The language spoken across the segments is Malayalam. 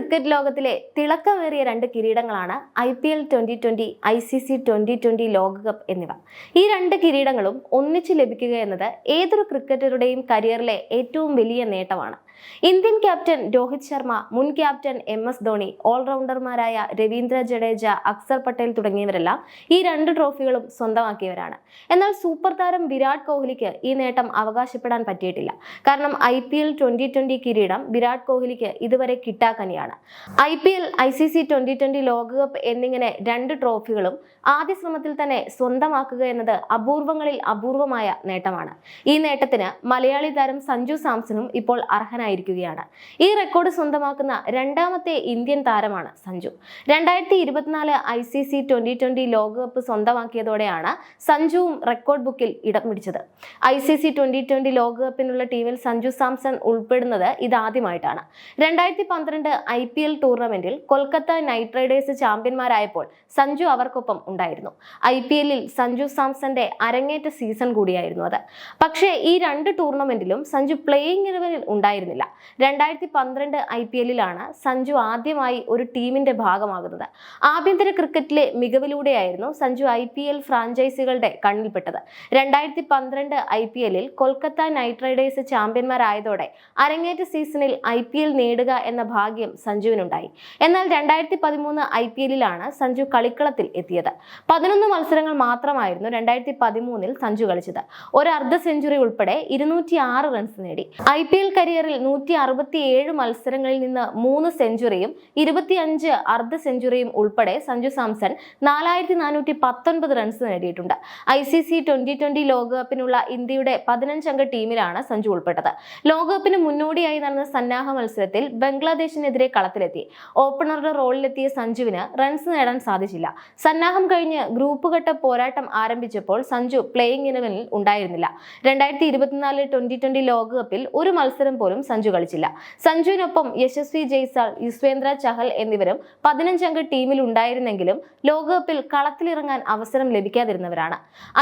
ക്രിക്കറ്റ് ലോകത്തിലെ തിളക്കമേറിയ രണ്ട് കിരീടങ്ങളാണ് I P L twenty twenty I C C twenty twenty ലോകകപ്പ് എന്നിവ. ഈ രണ്ട് കിരീടങ്ങളും ഒന്നിച്ച് ലഭിക്കുക എന്നത് ഏതൊരു ക്രിക്കറ്ററുടെയും കരിയറിലെ ഏറ്റവും വലിയ നേട്ടമാണ്. ഇന്ത്യൻ ക്യാപ്റ്റൻ രോഹിത് ശർമ്മ മുൻ ക്യാപ്റ്റൻ എം എസ് ധോണി ഓൾറൗണ്ടർമാരായ രവീന്ദ്ര ജഡേജ അക്സർ പട്ടേൽ തുടങ്ങിയവരെല്ലാം ഈ രണ്ട് ട്രോഫികളും സ്വന്തമാക്കിയവരാണ്. എന്നാൽ സൂപ്പർ താരം വിരാട് കോഹ്ലിക്ക് ഈ നേട്ടം അവകാശപ്പെടാൻ പറ്റിയിട്ടില്ല. കാരണം I P L twenty twenty കിരീടം വിരാട് കോഹ്ലിക്ക് ഇതുവരെ കിട്ടാക്കനിയാണ്. I P L I C C twenty twenty ലോകകപ്പ് എന്നിങ്ങനെ രണ്ട് ട്രോഫികളും ആദ്യ ശ്രമത്തിൽ തന്നെ സ്വന്തമാക്കുക എന്നത് അപൂർവങ്ങളിൽ അപൂർവമായ നേട്ടമാണ്. ഈ നേട്ടത്തിന് മലയാളി താരം സഞ്ജു സാംസണും ഇപ്പോൾ അർഹനായിരിക്കുകയാണ് ഈ റെക്കോർഡ് സ്വന്തമാക്കുന്ന രണ്ടാമത്തെ ഇന്ത്യൻ താരമാണ് സഞ്ജു. രണ്ടായിരത്തി ഇരുപത്തിനാല് I C C twenty twenty ലോകകപ്പ് സ്വന്തമാക്കിയതോടെയാണ് സഞ്ജുവും റെക്കോർഡ് ബുക്കിൽ ഇടം പിടിച്ചത്. I C C twenty twenty ലോകകപ്പിനുള്ള ടീമിൽ സഞ്ജു സാംസൺ ഉൾപ്പെടുന്നത് ഇതാദ്യമായിട്ടാണ്. രണ്ടായിരത്തി പന്ത്രണ്ട് ഐ പി എൽ ടൂർണമെന്റിൽ കൊൽക്കത്ത നൈറ്റ് റൈഡേഴ്സ് ചാമ്പ്യന്മാരായപ്പോൾ സഞ്ജു അവർക്കൊപ്പം ഉണ്ടായിരുന്നു. ഐ പി എല്ലിൽ സഞ്ജു സാംസന്റെ അരങ്ങേറ്റ സീസൺ കൂടിയായിരുന്നു അത്. പക്ഷേ ഈ രണ്ട് ടൂർണമെന്റിലും സഞ്ജു പ്ലേയിങ് ഇലവനിൽ ഉണ്ടായിരുന്നില്ല രണ്ടായിരത്തി പന്ത്രണ്ട് ഐ പി എല്ലിലാണ് സഞ്ജു ആദ്യമായി ഒരു ടീമിന്റെ ഭാഗമാകുന്നത്. ആഭ്യന്തര ക്രിക്കറ്റിലെ മികവിലൂടെയായിരുന്നു സഞ്ജു ഐ പി എൽ ഫ്രാഞ്ചൈസികളുടെ കണ്ണിൽപ്പെട്ടത്. രണ്ടായിരത്തി പന്ത്രണ്ട് ഐ പി എല്ലിൽ കൊൽക്കത്ത നൈറ്റ് റൈഡേഴ്സ് ചാമ്പ്യന്മാരായതോടെ അരങ്ങേറ്റ സീസണിൽ ഐ പി എൽ നേടുക എന്ന ഭാഗ്യം സഞ്ജുവിനുണ്ടായി. എന്നാൽ രണ്ടായിരത്തി പതിമൂന്ന് ഐ പി എല്ലിലാണ് സഞ്ജു കളിക്കളത്തിൽ എത്തിയത്. പതിനൊന്ന് മത്സരങ്ങൾ മാത്രമായിരുന്നു രണ്ടായിരത്തി പതിമൂന്നിൽ സഞ്ജു കളിച്ചത്. ഒരു അർദ്ധ സെഞ്ചുറി ഉൾപ്പെടെ ഇരുന്നൂറ്റി ആറ് റൺസ് നേടി. ഐ പി എൽ കരിയറിൽ നൂറ്റി അറുപത്തി ഏഴ് മത്സരങ്ങളിൽ നിന്ന് മൂന്ന് സെഞ്ചുറിയും ഇരുപത്തിയഞ്ച് അർദ്ധ സെഞ്ചുറിയും ഉൾപ്പെടെ സഞ്ജു സാംസൺ നാലായിരത്തി നാനൂറ്റി പത്തൊൻപത് റൺസ് നേടിയിട്ടുണ്ട്. I C C twenty twenty ലോകകപ്പിനുള്ള ഇന്ത്യയുടെ പതിനഞ്ചംഗ ടീമിലാണ് സഞ്ജു ഉൾപ്പെട്ടത്. ലോകകപ്പിന് മുന്നോടിയായി നടന്ന സന്നാഹ മത്സരത്തിൽ ബംഗ്ലാദേശിനെതിരെ കളത്തിലെത്തി. ഓപ്പണറുടെ റോളിലെത്തിയ സഞ്ജുവിന് റൺസ് നേടാൻ സാധിച്ചില്ല. സന്നാഹം കഴിഞ്ഞ് ഗ്രൂപ്പ് ഘട്ട പോരാട്ടം ആരംഭിച്ചപ്പോൾ സഞ്ജു പ്ലേയിങ് ഇലവനിൽ ഉണ്ടായിരുന്നില്ല. രണ്ടായിരത്തി ഇരുപത്തിനാല് ട്വന്റി ട്വന്റി ലോകകപ്പിൽ ഒരു മത്സരം പോലും സഞ്ജു കളിച്ചില്ല. സഞ്ജുവിനൊപ്പം യശസ്വി ജയ്സാൾ യുസ്വേന്ദ്ര ചഹൽ എന്നിവരും പതിനഞ്ചംഗ ടീമിൽ ഉണ്ടായിരുന്നെങ്കിലും ലോകകപ്പിൽ കളത്തിലിറങ്ങാൻ അവസരം ലഭിക്കാതിരുന്നവരാണ്.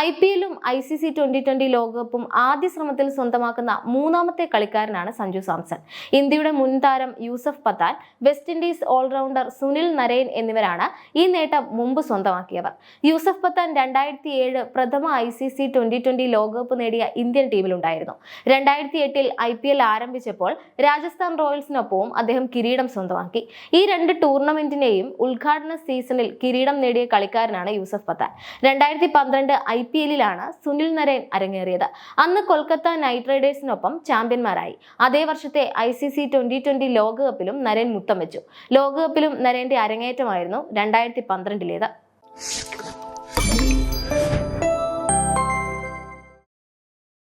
ഐ പി എല്ലും I C C twenty twenty ലോകകപ്പും ആദ്യ ശ്രമത്തിൽ സ്വന്തമാക്കുന്ന മൂന്നാമത്തെ കളിക്കാരനാണ് സഞ്ജു സാംസൺ. ഇന്ത്യയുടെ മുൻ താരം Yusuf Pathan west Indies allrounder Sunil Narine എന്നിവരാണ് ഈ നേട്ടം മുമ്പ് സ്വന്തമാക്കിയവർ. യൂസഫ് പത്താൻ രണ്ടായിരത്തി ഏഴ് പ്രഥമ I C C twenty twenty ലോകകപ്പ് നേടിയ ഇന്ത്യൻ ടീമിലുണ്ടായിരുന്നു. രണ്ടായിരത്തി എട്ടിൽ ഐ പി എൽ ആരംഭിച്ചപ്പോൾ രാജസ്ഥാൻ റോയൽസിനൊപ്പവും അദ്ദേഹം കിരീടം സ്വന്തമാക്കി. ഈ രണ്ട് ടൂർണമെന്റിനെയും ഉദ്ഘാടന സീസണിൽ കിരീടം നേടിയ കളിക്കാരനാണ് യൂസഫ് പത്താൻ. രണ്ടായിരത്തി പന്ത്രണ്ട് ഐ പി എല്ലിലാണ് സുനിൽ നരേൻ അരങ്ങേറിയത്. അന്ന് കൊൽക്കത്ത നൈറ്റ് റൈഡേഴ്സിനൊപ്പം ചാമ്പ്യന്മാരായി. അതേ വർഷത്തെ I C C twenty twenty ലോകകപ്പിലും Naren മുത്തം വെച്ചു. ലോകകപ്പിലും നരേന്റെ അരങ്ങേറ്റമായിരുന്നു രണ്ടായിരത്തി പന്ത്രണ്ടിലേത്